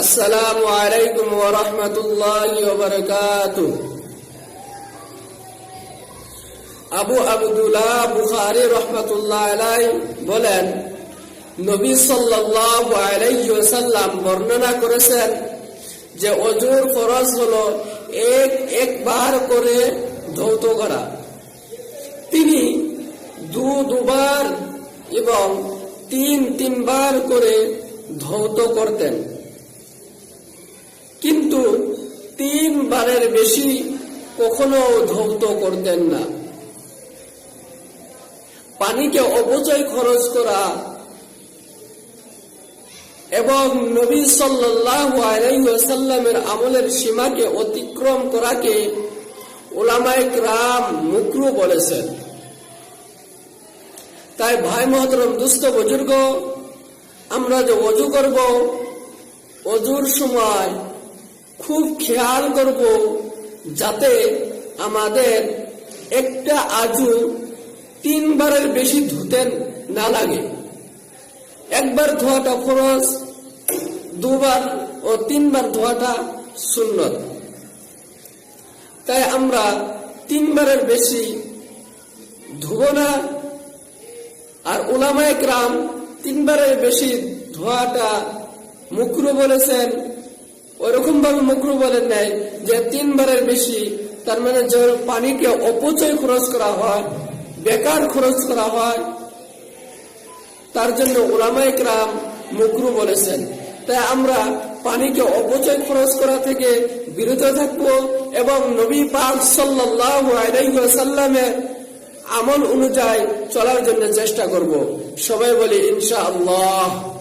আসসালামু আলাইকুম ওয়া রাহমাতুল্লাহি ওয়া আবু আব্দুল্লাহ বুখারী রাহমাতুল্লাহ আলাইহি বলেন, নবী সাল্লাল্লাহু আলাইহি বর্ণনা করেছেন যে অজুর খরচ হল এক একবার করে ধৌত করা। তিনি দু দুবার এবং তিন তিনবার করে ধৌত করতেন। তিনবারের বেশি কখনো ধৌত করতেন না। পানিকে অপচয় খরচ করা এবং নবী সাল্লাসাল্লামের আমলের সীমাকে অতিক্রম করাকে ওলামায়ক রাম মুক্রু বলেছেন। তাই ভাই মহতরম দুস্থ বজুর্গ, আমরা যে অজু করব, অজুর সময় খুব খেয়াল করব যাতে আমাদের একটা আজু তিনবারের বেশি ধুতে না লাগে। একবার ধোয়াটা ফরজ, দুবার ও তিনবার ধোয়াটা সুন্নত। তাই আমরা তিনবারের বেশি ধুব না, আর উলামায়ে গ্রাম তিনবারের বেশি ধোয়াটা মুকরু বলেছেন। ওরকম ভাবে মুকরু বলেন নাই যে তিনবারের বেশি তার মানে পানিকে অপচয় খরচ করা হয়, বেকার খরচ করা হয়। তার জন্য ওলামায়ে গ্রাম মুকরু বলেছেন। তাই আমরা পানিকে অপচয় খরচ করা থেকে বিরত থাকব এবং নবী পাক ওয়াসাল্লামের আমল অনুযায়ী চলার জন্য চেষ্টা করব। সবাই বলি, ইনশাআল্লাহ।